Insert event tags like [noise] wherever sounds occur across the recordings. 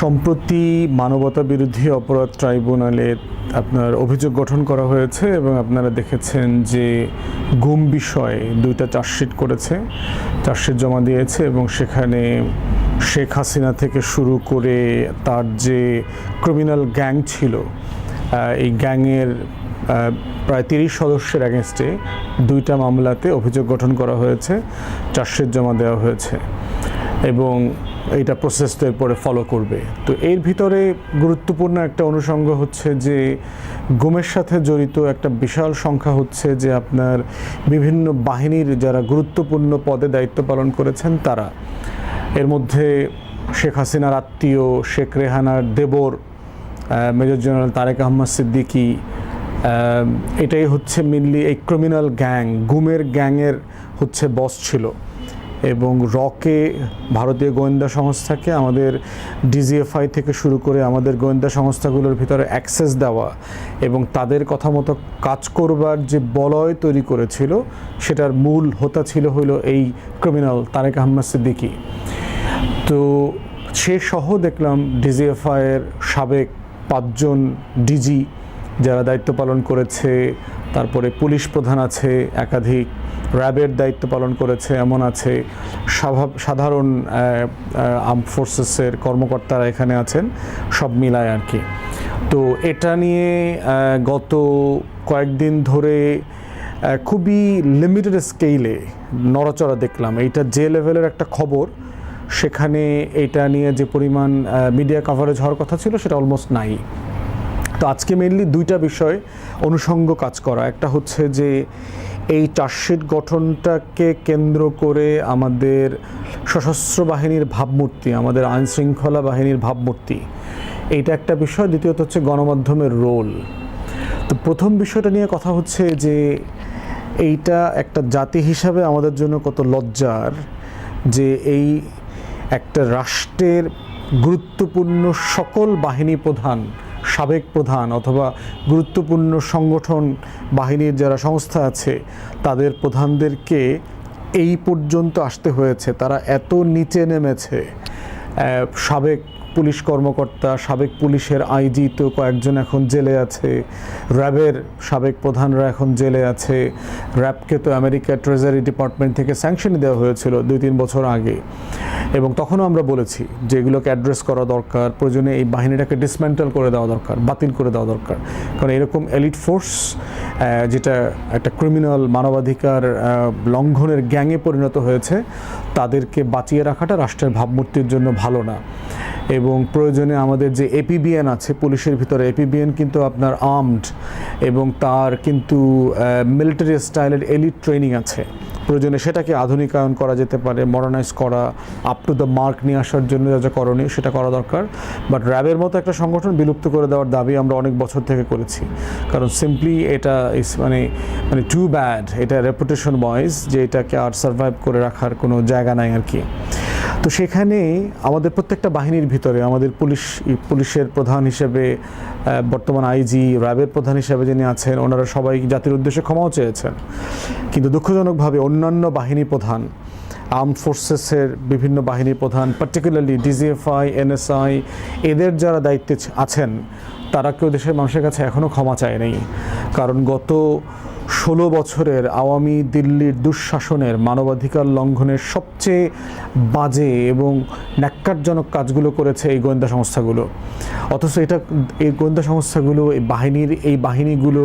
সম্প্রতি মানবতা বিরোধী অপরাধ ট্রাইব্যুনালে আপনার অভিযোগ গঠন করা হয়েছে এবং আপনারা দেখেছেন যে গুম বিষয়ে দুইটা চার্জশিট করেছে, চার্জশিট জমা দিয়েছে এবং সেখানে শেখ হাসিনা থেকে শুরু করে তার যে ক্রিমিনাল গ্যাং ছিল এই গ্যাংয়ের প্রায় তিরিশ সদস্যের অ্যাগেনস্টে দুইটা মামলাতে অভিযোগ গঠন করা হয়েছে, চার্জশিট জমা দেওয়া হয়েছে এবং এইটা প্রসেস তো এরপরে ফলো করবে। তো এর ভিতরে গুরুত্বপূর্ণ একটা অনুষঙ্গ হচ্ছে যে, গুমের সাথে জড়িত একটা বিশাল সংখ্যা হচ্ছে যে আপনার বিভিন্ন বাহিনীর যারা গুরুত্বপূর্ণ পদে দায়িত্ব পালন করেছেন তারা। এর মধ্যে শেখ হাসিনার আত্মীয়, শেখ রেহানার দেবর মেজর জেনারেল তারেক আহমদ সিদ্দিকী এটাই হচ্ছে মেনলি এই ক্রিমিনাল গ্যাং গুমের গ্যাংয়ের হচ্ছে বস ছিল। এবং রকে ভারতীয় গোয়েন্দা সংস্থাকে আমাদের ডিজিএফআই থেকে শুরু করে আমাদের গোয়েন্দা সংস্থাগুলোর ভিতরে অ্যাক্সেস দেওয়া এবং তাদের কথা মতো কাজ করবার যে বলয় তৈরি করেছিল, সেটার মূল হোতা ছিল হলো এই ক্রিমিনাল তারেক আহমদ সিদ্দিকী। তো সে সহ দেখলাম ডিজিএফআইয়ের সাবেক পাঁচজন ডিজি যারা দায়িত্ব পালন করেছে তারপরে পুলিশ প্রধান আছে, একাধিক র্যাবের দায়িত্ব পালন করেছে, এমন আছে সাধারণ আর্ম ফোর্সেসের কর্মকর্তারা এখানে আছেন, সব মিলায় আর কি। তো এটা নিয়ে গত কয়েকদিন ধরে খুবই লিমিটেড স্কেলে নড়াচড়া দেখলাম। এইটা যে লেভেলের একটা খবর, সেখানে এটা নিয়ে যে পরিমাণ মিডিয়া কভারেজ হওয়ার কথা ছিল, সেটা অলমোস্ট নাই। তো আজকে মেনলি দুইটা বিষয় অনুষঙ্গ কাজ করা। একটা হচ্ছে যে, এই চার্জশিট গঠনটাকে কেন্দ্র করে আমাদের সশস্ত্র বাহিনীর ভাবমূর্তি, আমাদের আইন শৃঙ্খলা বাহিনীর ভাবমূর্তি, এইটা একটা বিষয়। দ্বিতীয়ত হচ্ছে গণমাধ্যমের রোল তো প্রথম বিষয়টা নিয়ে কথা হচ্ছে যে, এইটা একটা জাতি হিসাবে আমাদের জন্য কত লজ্জার যে, এই একটা রাষ্ট্রের গুরুত্বপূর্ণ সকল বাহিনী প্রধান সাবেক প্রধান অথবা গুরুত্বপূর্ণ সংগঠন বাহিনীর যারা সংস্থা আছে, তাদের প্রধানদেরকে এই পর্যন্ত আসতে হয়েছে। তারা এত নিচে নেমেছে। সাবেক পুলিশ কর্মকর্তা, সাবেক পুলিশের আইজি তো কয়েকজন এখন জেলে আছে। র্যাবের সাবেক প্রধানরা এখন জেলে আছে। র্যাবকে তো আমেরিকা ট্রেজারি ডিপার্টমেন্ট থেকে স্যাংশন দেওয়া হয়েছিল দুই তিন বছর আগে। এবং তখনও আমরা বলেছি যে এগুলোকে অ্যাড্রেস করা দরকার, প্রয়োজনে এই বাহিনীটাকে ডিসমেন্টাল করে দেওয়া দরকার, বাতিল করে দেওয়া দরকার। কারণ এরকম এলিট ফোর্স যেটা একটা ক্রিমিনাল মানবাধিকার লঙ্ঘনের গ্যাংয়ে পরিণত হয়েছে, তাদেরকে বাঁচিয়ে রাখাটা রাষ্ট্রের ভাবমূর্তির জন্য ভালো না। এবং প্রয়োজনে আমাদের যে এপিবিএন আছে, পুলিশের ভিতরে এপিবিএন কিন্তু আপনার আর্মড এবং তার কিন্তু মিলিটারি স্টাইলের এলিট ট্রেনিং আছে। প্রয়োজনে সেটাকে আধুনিকায়ন করা যেতে পারে মডার্নাইজ করা আপ টু দ্য মার্ক নিয়ে আসার জন্য যা যা করণীয় সেটা করা দরকার। বাট র্যাবের মতো একটা সংগঠন বিলুপ্ত করে দেওয়ার দাবি আমরা অনেক বছর থেকে করেছি। কারণ সিম্পলি এটা ইস মানে মানে টু ব্যাড এটা রেপুটেশন ওয়াইজ যে এটাকে আর সার্ভাইভ করে রাখার কোনো জায়গা নাই আর কি। তো সেখানে আমাদের প্রত্যেকটা বাহিনীর ভিতরে, আমাদের পুলিশ, পুলিশের প্রধান হিসেবে বর্তমান আইজি র্যাবের প্রধান হিসেবে যিনি আছেন, ওনারা সবাই জাতির উদ্দেশ্যে ক্ষমাও চেয়েছেন। কিন্তু দুঃখজনকভাবে অন্যান্য বাহিনী প্রধান আর্ম ফোর্সেসের বিভিন্ন বাহিনী প্রধান, পার্টিকুলারলি ডিজিএফআই, এনএসআই, এদের যারা দায়িত্বে আছেন, তারা কেউ দেশের মানুষের কাছে এখনও ক্ষমা চায়নি। কারণ গত ষোলো বছরের আওয়ামী দিল্লির দুঃশাসনের মানবাধিকার লঙ্ঘনের সবচেয়ে বাজে এবং ন্যাক্কারজনক কাজগুলো করেছে এই গোয়েন্দা সংস্থাগুলো। অথচ এটা, এই গোয়েন্দা সংস্থাগুলো, এই বাহিনীর, এই বাহিনীগুলো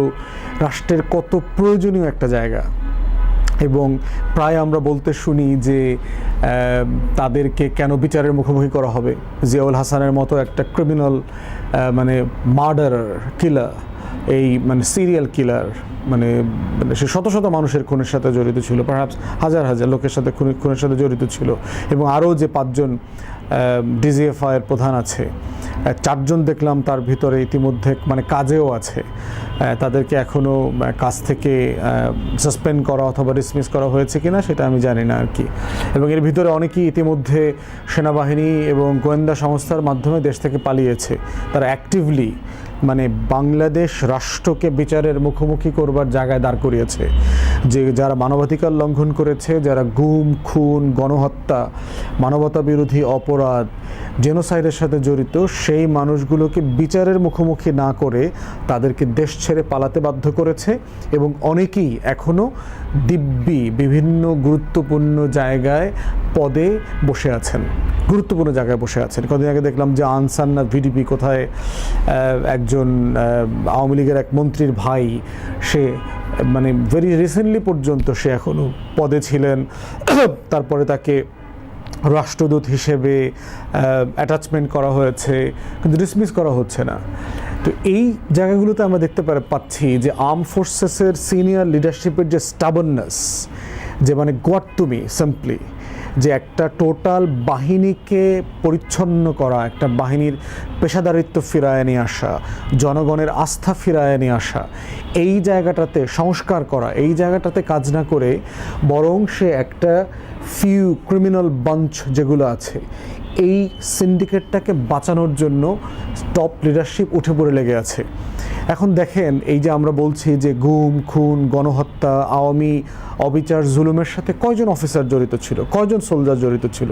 রাষ্ট্রের কত প্রয়োজনীয় একটা জায়গা। এবং প্রায় আমরা বলতে শুনি যে তাদেরকে কেন বিচারের মুখোমুখি করা হবে? জিয়াউল হাসানের মতো একটা ক্রিমিনাল মানে মার্ডার কিলার এই মানে সিরিয়াল কিলার মানে মানে সে শত শত মানুষের খুনের সাথে জড়িত ছিল পারহাপস হাজার হাজার লোকের সাথে খুনি- খুনের সাথে জড়িত ছিল। এবং আরও যে পাঁচজন ডিজিএফআইয়ের প্রধান আছে চারজন দেখলাম তার ভিতরে ইতিমধ্যে মানে কাজেও আছে। তাদেরকে এখনও কাজ থেকে সাসপেন্ড করা অথবা ডিসমিস করা হয়েছে কিনা সেটা আমি জানি না আর কি। এবং এর ভিতরে অনেকেই ইতিমধ্যে সেনাবাহিনী এবং গোয়েন্দা সংস্থার মাধ্যমে দেশ থেকে পালিয়েছে। তারা অ্যাক্টিভলি মানে বাংলাদেশ রাষ্ট্রকে বিচারের মুখোমুখি করবার জায়গায় দাঁড় করিয়েছে। যে যারা মানবাধিকার লঙ্ঘন করেছে, যারা গুম, খুন, গণহত্যা মানবতা বিরোধী অপরাধ জেনোসাইডের সাথে জড়িত সেই মানুষগুলোকে বিচারের মুখোমুখি না করে তাদেরকে দেশ ছেড়ে পালাতে বাধ্য করেছে এবং অনেকেই এখনও দিব্যি বিভিন্ন গুরুত্বপূর্ণ জায়গায় পদে বসে আছেন। গুরুত্বপূর্ণ জায়গায় বসে আছেন। কদিন আগে দেখলাম যে আনসার না ভিডিপি কোথায় একজন আওয়ামী লীগের এক মন্ত্রীর ভাই, সে মানে ভেরি রিসেন্টলি পর্যন্ত সে এখনও পদে ছিলেন। তারপরে তাকে রাষ্ট্রদূত হিসেবে অ্যাটাচমেন্ট করা হয়েছে, কিন্তু ডিসমিস করা হচ্ছে না। তো এই জায়গাগুলোতে আমরা দেখতে পারে, পাচ্ছি যে আর্ম ফোর্সেসের সিনিয়র লিডারশিপের যে স্টাবননেস যে মানে গোয়ার্তুমি সিম্পলি যে একটা টোটাল বাহিনীকে পরিচ্ছন্ন করা, একটা বাহিনীর পেশাদারিত্ব ফিরায় নিয়ে আসা, জনগণের আস্থা ফিরায় নিয়ে আসা, এই জায়গাটাতে সংস্কার করা, এই জায়গাটাতে কাজ না করে বরং সে একটা ফিউ ক্রিমিনাল বাঞ্চ যেগুলো আছে, এই সিন্ডিকেটটাকে বাঁচানোর জন্য টপ লিডারশিপ উঠে পড়ে লেগে আছে। এখন দেখেন, এই যে আমরা বলছি যে গুম, খুন, গণহত্যা, আওয়ামী, অবিচার, জুলুমের সাথে কয়জন অফিসার জড়িত ছিল, কয়জন সোলজার জড়িত ছিল?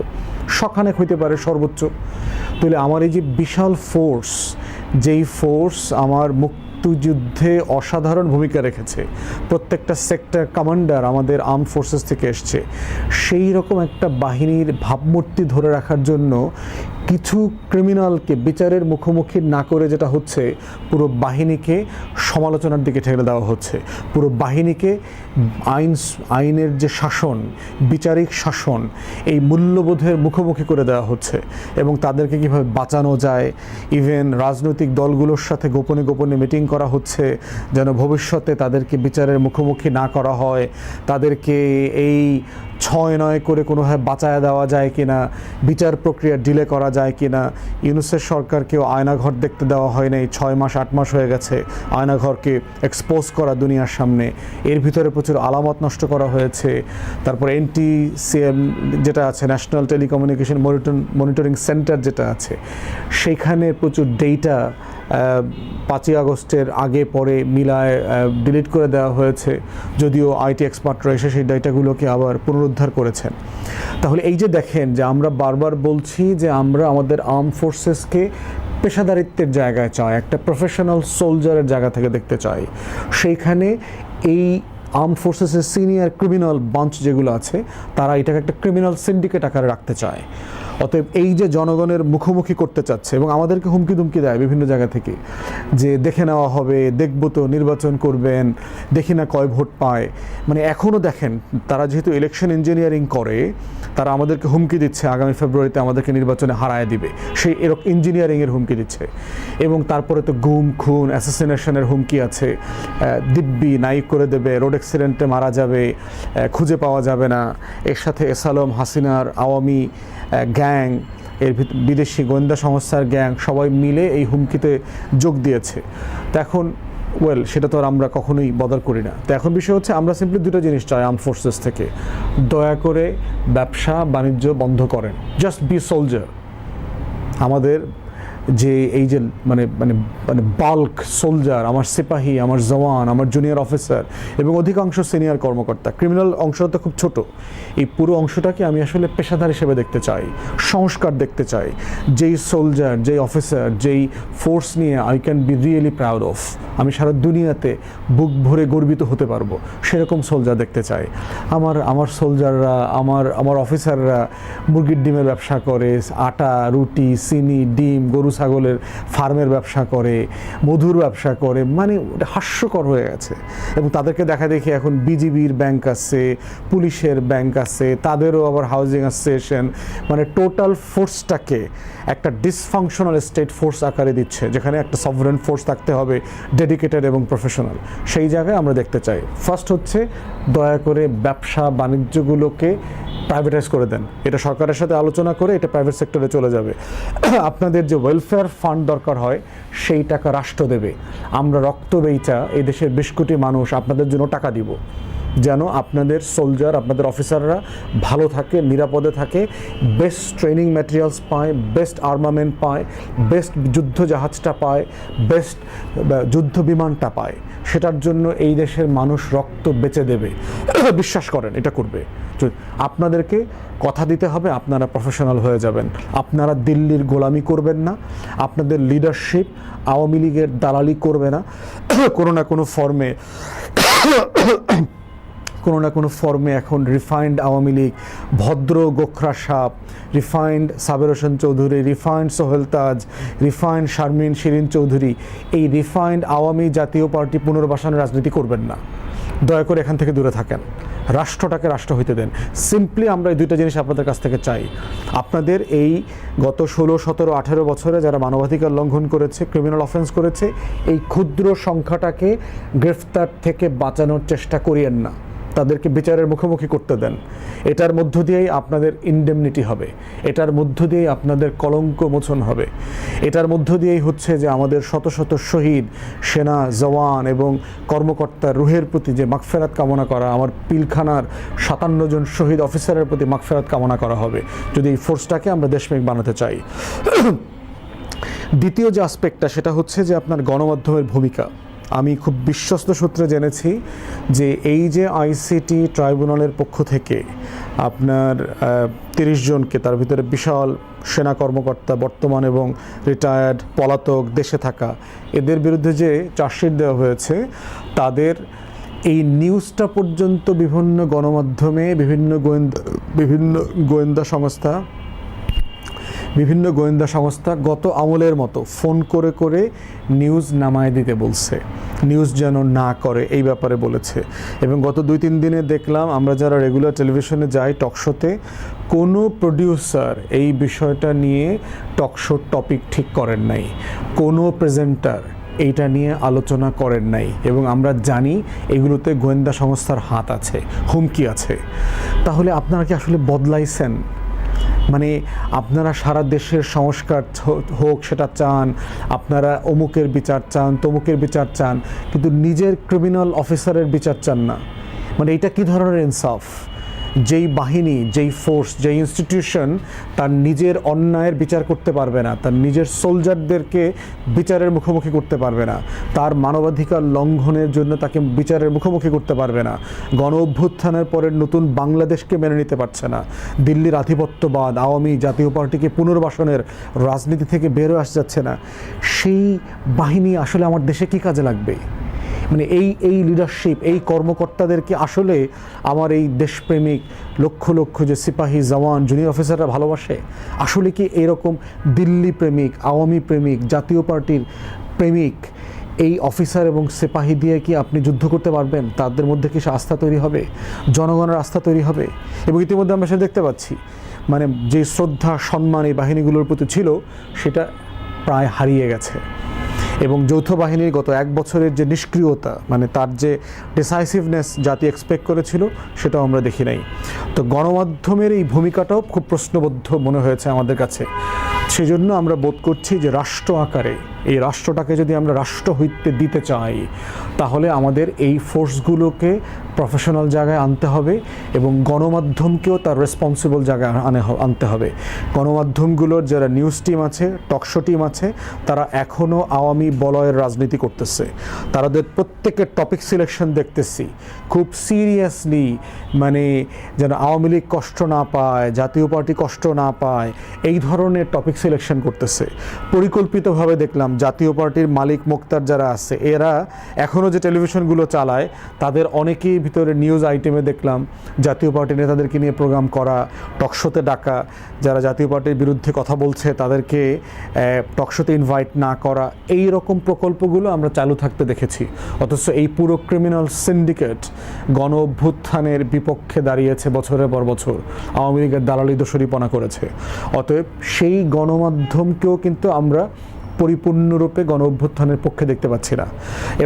শখানেক হইতে পারে সর্বোচ্চ। তাহলে আমার এই যে বিশাল ফোর্স যেই ফোর্স আমার মুক্তিযুদ্ধে অসাধারণ ভূমিকা রেখেছে। প্রত্যেকটা সেক্টর কমান্ডার আমাদের আর্ম ফোর্সেস থেকে এসছে। সেই রকম একটা বাহিনীর ভাবমূর্তি ধরে রাখার জন্য কিছু ক্রিমিনালকে বিচারের মুখোমুখি না করে যেটা হচ্ছে, পুরো বাহিনীকে সমালোচনার দিকে ঠেলে দেওয়া হচ্ছে। পুরো বাহিনীকে আইন, আইনের যে শাসন, বিচারিক শাসন, এই মূল্যবোধের মুখোমুখি করে দেওয়া হচ্ছে এবং তাদেরকে কীভাবে বাঁচানো যায় ইভেন রাজনৈতিক দলগুলোর সাথে গোপনে গোপনে মিটিং করা হচ্ছে, যেন ভবিষ্যতে তাদেরকে বিচারের মুখোমুখি না করা হয়, তাদেরকে এই ছয় নয় করে কোনোভাবে বাঁচায় দেওয়া যায় কিনা বিচার প্রক্রিয়া ডিলে করা যায় কি না, ইউনুসের সরকারকেও আয়নাঘর দেখতে দেওয়া হয় নাই, ছয় মাস, আট মাস হয়ে গেছে আয়নাঘরকে এক্সপোজ করা দুনিয়ার সামনে। এর ভিতরে প্রচুর আলামত নষ্ট করা হয়েছে। তারপর এনটি সিএম যেটা আছে ন্যাশনাল টেলিকমিউনিকেশন মনিটরিং সেন্টার যেটা আছে, সেখানে প্রচুর ডেটা পাঁচই আগস্টের আগে পরে মিলায় ডিলিট করে দেওয়া হয়েছে, যদিও আইটি এক্সপার্টরা এসে সেই ডেটাগুলোকে আবার পুনরুদ্ধার করেছেন। তাহলে এই যে দেখেন যে আমরা বারবার বলছি যে আমরা আমাদের আর্ম ফোর্সেসকে পেশাদারিত্বের জায়গায় চাই, একটা প্রফেশনাল সোলজারের জায়গা থেকে দেখতে চাই। সেইখানে এই আর্ম ফোর্সেসের সিনিয়র ক্রিমিনাল বাঞ্চ যেগুলো আছে, তারা এটাকে একটা ক্রিমিনাল সিন্ডিকেট আকারে রাখতে চায়। অতএব এই যে জনগণের মুখোমুখি করতে চাচ্ছে এবং আমাদেরকে হুমকি দুমকি দেয় বিভিন্ন জায়গা থেকে, যে দেখে নেওয়া হবে, দেখব তো নির্বাচন করবেন, দেখি না কয় ভোট পায়। মানে এখনও দেখেন, তারা যেহেতু ইলেকশন ইঞ্জিনিয়ারিং করে, তারা আমাদেরকে হুমকি দিচ্ছে, আগামী ফেব্রুয়ারিতে আমাদেরকে নির্বাচনে হারায় দিবে। সেই এরকম ইঞ্জিনিয়ারিংয়ের হুমকি দিচ্ছে। এবং তারপরে তো গুম, খুন অ্যাসোসিনেশনের হুমকি আছে। দিব্যি নাইক করে দেবে রোড অ্যাক্সিডেন্টে মারা যাবে খুঁজে পাওয়া যাবে না। এর সাথে এসালম হাসিনার আওয়ামী গ্যাং, এর বিদেশি গোয়েন্দা সংস্থার গ্যাং সবাই মিলে এই হুমকিতে যোগ দিয়েছে। তো এখন ওয়েল সেটা তো আর আমরা কখনোই বদল করি না। তো এখন বিষয় হচ্ছে, আমরা সিম্পলি দুটো জিনিস চাই আর্ম ফোর্সেস থেকে। দয়া করে ব্যবসা বাণিজ্য বন্ধ করেন। জাস্ট বি সোলজার আমাদের যে এই যে মানে মানে মানে বাল্ক সোলজার আমার সিপাহী, আমার জওয়ান, আমার জুনিয়র অফিসার এবং অধিকাংশ সিনিয়র কর্মকর্তা। ক্রিমিনাল অংশটা খুব ছোট। এই পুরো অংশটাকে আমি আসলে পেশাদার হিসেবে দেখতে চাই, সংস্কার দেখতে চাই। যেই সোলজার যেই অফিসার যেই ফোর্স নিয়ে I can be really proud of আমি সারা দুনিয়াতে বুক ভরে গর্বিত হতে পারব, সেরকম সোলজার দেখতে চাই। আমার আমার সোলজাররা আমার আমার অফিসাররা মুরগির ডিমের ব্যবসা করে, আটা, রুটি, চিনি, ডিম, গরু ছাগলের ফার্মের ব্যবসা করে, মধুর ব্যবসা করে মানে ওটা হাস্যকর হয়ে গেছে। এবং তাদেরকে দেখা দেখি এখন বিজিবির ব্যাংক আছে, পুলিশের ব্যাংক আছে, তাদেরও আবার হাউজিং অ্যাসোসিয়েশন মানে টোটাল ফোর্সটাকে একটা ডিসফাংশনাল স্টেট ফোর্স আকারে দিচ্ছে, যেখানে একটা সভরেন ফোর্স থাকতে হবে ডেডিকেটেড এবং প্রফেশনাল সেই জায়গায় আমরা দেখতে চাই। ফার্স্ট হচ্ছে, দয়া করে ব্যবসা বাণিজ্যগুলোকে প্রাইভেটাইজ করে দেন। এটা সরকারের সাথে আলোচনা করে এটা প্রাইভেট সেক্টরে চলে যাবে। [coughs] আপনাদের যে ওয়েলফেয়ার ফান্ড দরকার হয়, সেই টাকা রাষ্ট্র দেবে। আমরা রক্ত বেইচা, এদেশের দেশের বেশ কোটি মানুষ আপনাদের জন্য টাকা দিব। যেন আপনাদের সোলজার আপনাদের অফিসাররা ভালো থাকে, নিরাপদে থাকে বেস্ট ট্রেনিং ম্যাটেরিয়ালস পায় বেস্ট আর্মামেন্ট পায় বেস্ট যুদ্ধ জাহাজটা পায় বেস্ট যুদ্ধ বিমানটা পায়। সেটার জন্য এই দেশের মানুষ রক্ত বেঁচে দেবে। [coughs] বিশ্বাস করেন, এটা করবে। আপনাদেরকে কথা দিতে হবে, আপনারা প্রফেশনাল হয়ে যাবেন। আপনারা দিল্লির গোলামি করবেন না। আপনাদের লিডারশিপ আওয়ামী লীগের দালালি করবে না। [coughs] কোনো না কোনো ফর্মে কোনো না কোনো ফর্মে এখন রিফাইন্ড আওয়ামী লীগ, ভদ্র গোখরা সাপ refined Saber Hossain Chowdhury refined Sohel Taj refined Sharmin Shirin Chowdhury, এই রিফাইন্ড আওয়ামী জাতীয় পার্টি পুনর্বাসনের রাজনীতি করবেন না। দয়া করে এখান থেকে দূরে থাকেন। রাষ্ট্রটাকে রাষ্ট্র হইতে দেন। সিম্পলি আমরা এই দুইটা জিনিস আপনাদের কাছ থেকে চাই। আপনাদের এই গত ষোলো, সতেরো, আঠেরো বছরে যারা মানবাধিকার লঙ্ঘন করেছে ক্রিমিনাল অফেন্স করেছে, এই ক্ষুদ্র সংখ্যাটাকে গ্রেফতার থেকে বাঁচানোর চেষ্টা করিয়েন না। তাদেরকে বিচারের মুখোমুখি করতে দেন। এটার মধ্য দিয়েই আপনাদের ইনডেমনিটি হবে। এটার মধ্য দিয়েই আপনাদের কলঙ্ক মোচন হবে। এটার মধ্য দিয়েই হচ্ছে যে আমাদের শত শত শহীদ, সেনা, জওয়ান এবং কর্মকর্তার রুহের প্রতি যে মাগফেরাত কামনা করা, আমার পিলখানার সাতান্ন জন শহীদ অফিসারের প্রতি মাগফেরাত কামনা করা হবে। যদি এই ফোর্সটাকে আমরা দেশপ্রেমিক বানাতে চাই। [clears throat] দ্বিতীয় যে আসপেক্টটা সেটা হচ্ছে যে আপনার গণমাধ্যমের ভূমিকা। আমি খুব বিশ্বস্ত সূত্রে জেনেছি যে এই যে আইসিটি ট্রাইব্যুনালের পক্ষ থেকে আপনার তিরিশ জনকে, তার ভিতরে বিশাল সেনা কর্মকর্তা, বর্তমান এবং রিটায়ার্ড পলাতক, দেশে থাকা, এদের বিরুদ্ধে যে চার্জশিট দেওয়া হয়েছে, তাদের এই নিউজটা পর্যন্ত বিভিন্ন গণমাধ্যমে, বিভিন্ন গোয়েন্দা বিভিন্ন গোয়েন্দা সংস্থা বিভিন্ন গোয়েন্দা সংস্থা গত আমলের মতো ফোন করে করে নিউজ নামায় দিতে বলছে। নিউজ যেন না করে এই ব্যাপারে বলেছে। এবং গত দুই তিন দিনে দেখলাম আমরা যারা রেগুলার টেলিভিশনে যাই টকশোতে কোনো প্রডিউসার এই বিষয়টা নিয়ে টকশোর টপিক ঠিক করেন নাই। কোনো প্রেজেন্টার এইটা নিয়ে আলোচনা করেন নাই। এবং আমরা জানি এগুলোতে গোয়েন্দা সংস্থার হাত আছে, হুমকি আছে। তাহলে আপনারা কি আসলে বদলাইছেন? মানে আপনারা সারা দেশের সংস্কার হোক, সেটা চান, আপনারা অমুকের বিচার চান, তমুকের বিচার চান, কিন্তু নিজের ক্রিমিনাল অফিসারের বিচার চান না। মানে এটা কি ধরনের ইনসাফ যেই বাহিনী, যেই ফোর্স যেই ইনস্টিটিউশন তার নিজের অন্যায়ের বিচার করতে পারবে না, তার নিজের সোলজারদেরকে বিচারের মুখোমুখি করতে পারবে না, তার মানবাধিকার লঙ্ঘনের জন্য তাকে বিচারের মুখোমুখি করতে পারবে না, গণ অভ্যুত্থানের পরের নতুন বাংলাদেশকে মেনে নিতে পারছে না, দিল্লির আধিপত্যবাদ, আওয়ামী জাতীয় পার্টিকে পুনর্বাসনের রাজনীতি থেকে বেরো আসা যাচ্ছে না, সেই বাহিনী আসলে আমার দেশে কী কাজে লাগবে? মানে এই এই লিডারশিপ এই কর্মকর্তাদেরকে আসলে আমার এই দেশপ্রেমিক লক্ষ লক্ষ যে সিপাহী জওয়ান জুনিয়র অফিসাররা ভালোবাসে, আসলে কি এরকম দিল্লি প্রেমিক, আওয়ামী প্রেমিক, জাতীয় পার্টির প্রেমিক, এই অফিসার এবং সিপাহী দিয়ে কি আপনি যুদ্ধ করতে পারবেন? তাদের মধ্যে কি আস্থা তৈরি হবে? জনগণের আস্থা তৈরি হবে? এবং ইতিমধ্যে আমরা সেটা দেখতে পাচ্ছি মানে যে শ্রদ্ধা, সম্মান এই বাহিনীগুলোর প্রতি ছিল, সেটা প্রায় হারিয়ে গেছে। এবং যৌথ বাহিনীর গত এক বছরের যে নিষ্ক্রিয়তা মানে তার যে ডিসাইসিভনেস জাতি এক্সপেক্ট করেছিল, সেটাও আমরা দেখি নাই। তো গণমাধ্যমের এই ভূমিকাটাও খুব প্রশ্নবদ্ধ মনে হয়েছে আমাদের কাছে। সেজন্য আমরা বোধ করছি যে রাষ্ট্র আকারে এই রাষ্ট্রটাকে যদি আমরা রাষ্ট্র হইতে দিতে চাই, তাহলে আমাদের এই ফোর্সগুলোকে প্রফেশনাল জায়গায় আনতে হবে এবং গণমাধ্যমকেও তার রেসপন্সিবল জায়গায় আনে আনতে হবে। গণমাধ্যমগুলোর যারা নিউজ টিম আছে টকশো টিম আছে, তারা এখনও আওয়ামী বলয়ের রাজনীতি করতেছে। তাদের প্রত্যেকের টপিক সিলেকশন দেখতেছি। খুব সিরিয়াসলি মানে যেন আওয়ামী লীগ কষ্ট না পায়, জাতীয় পার্টি কষ্ট না পায়, এই ধরনের টপিক সিলেকশন করতেছে। পরিকল্পিতভাবে দেখলাম জাতীয় পার্টির মালিক মোক্তার যারা আছে, এরা এখনও যে টেলিভিশনগুলো চালায়, তাদের অনেকেই ভিতরে নিউজ আইটেমে দেখলাম, জাতীয় পার্টি নেতাদেরকে নিয়ে প্রোগ্রাম করা টকশোতে ডাকা, যারা জাতীয় পার্টির বিরুদ্ধে কথা বলছে, তাদেরকে টকশোতে ইনভাইট না করা, এই রকম প্রকল্পগুলো আমরা চালু থাকতে দেখেছি। অথচ এই পুরো ক্রিমিনাল সিন্ডিকেট গণ অভ্যুত্থানের বিপক্ষে দাঁড়িয়েছে বছরের পর বছর, আওয়ামী লীগের দালালি দোষরিপনা করেছে। অতএব সেই গণমাধ্যমকেও কিন্তু আমরা পরিপূর্ণরূপে গণ অভ্যুত্থানের পক্ষে দেখতে পাচ্ছি না।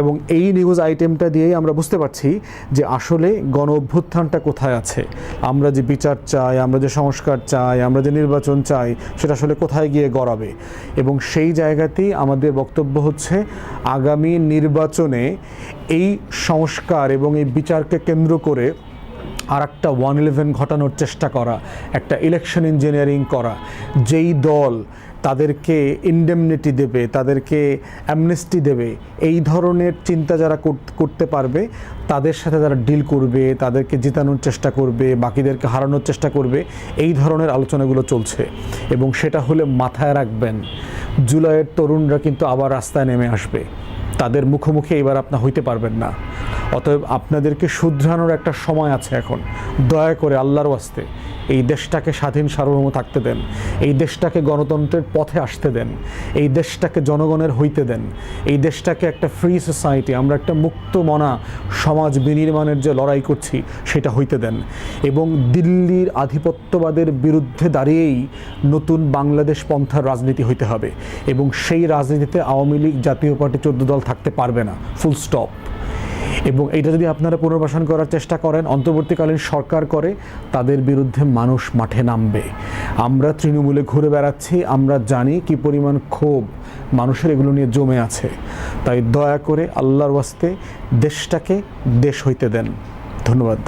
এবং এই নিউজ আইটেমটা দিয়েই আমরা বুঝতে পারছি যে আসলে গণ অভ্যুত্থানটা কোথায় আছে। আমরা যে বিচার চাই, আমরা যে সংস্কার চাই, আমরা যে নির্বাচন চাই, সেটা আসলে কোথায় গিয়ে গড়াবে? এবং সেই জায়গাতেই আমাদের বক্তব্য হচ্ছে, আগামী নির্বাচনে এই সংস্কার এবং এই বিচারকে কেন্দ্র করে আর একটা ওয়ান ইলেভেন ঘটানোর চেষ্টা করা, একটা ইলেকশন ইঞ্জিনিয়ারিং করা, যেই দল তাদেরকে ইন্ডেমনিটি দেবে, তাদেরকে অ্যামনেস্টি দেবে, এই ধরনের চিন্তা যারা করতে পারবে, তাদের সাথে যারা ডিল করবে, তাদেরকে জিতানোর চেষ্টা করবে, বাকিদেরকে হারানোর চেষ্টা করবে, এই ধরনের আলোচনাগুলো চলছে। এবং সেটা হলে মাথায় রাখবেন, জুলাইয়ের তরুণরা কিন্তু আবার রাস্তায় নেমে আসবে। তাদের মুখোমুখি এবার আপনার হইতে পারবেন না। অতএব আপনাদেরকে শুধরানোর একটা সময় আছে এখন। দয়া করে আল্লাহর ওয়াস্তে এই দেশটাকে স্বাধীন সার্বভৌম থাকতে দেন। এই দেশটাকে গণতন্ত্রের পথে আসতে দেন। এই দেশটাকে জনগণের হইতে দেন। এই দেশটাকে একটা ফ্রি সোসাইটি আমরা একটা মুক্ত মনা সমাজ বিনির্মাণের যে লড়াই করছি, সেটা হইতে দেন। এবং দিল্লির আধিপত্যবাদের বিরুদ্ধে দাঁড়িয়েই নতুন বাংলাদেশ পন্থার রাজনীতি হইতে হবে। এবং সেই রাজনীতিতে আওয়ামী লীগ জাতীয় পার্টি চোদ্দ দল থাকতে পারবে না। ফুল স্টপ এবং এটা যদি আপনারা পুনর্বাসন করার চেষ্টা করেন, অন্তর্বর্তীকালীন সরকার করে, তাদের বিরুদ্ধে মানুষ মাঠে নামবে। আমরা তৃণমূলে ঘুরে বেড়াচ্ছি, আমরা জানি কি পরিমাণ ক্ষোভ মানুষের এগুলো নিয়ে জমে আছে। তাই দয়া করে আল্লাহর ওয়াস্তে দেশটাকে দেশ হইতে দেন। ধন্যবাদ।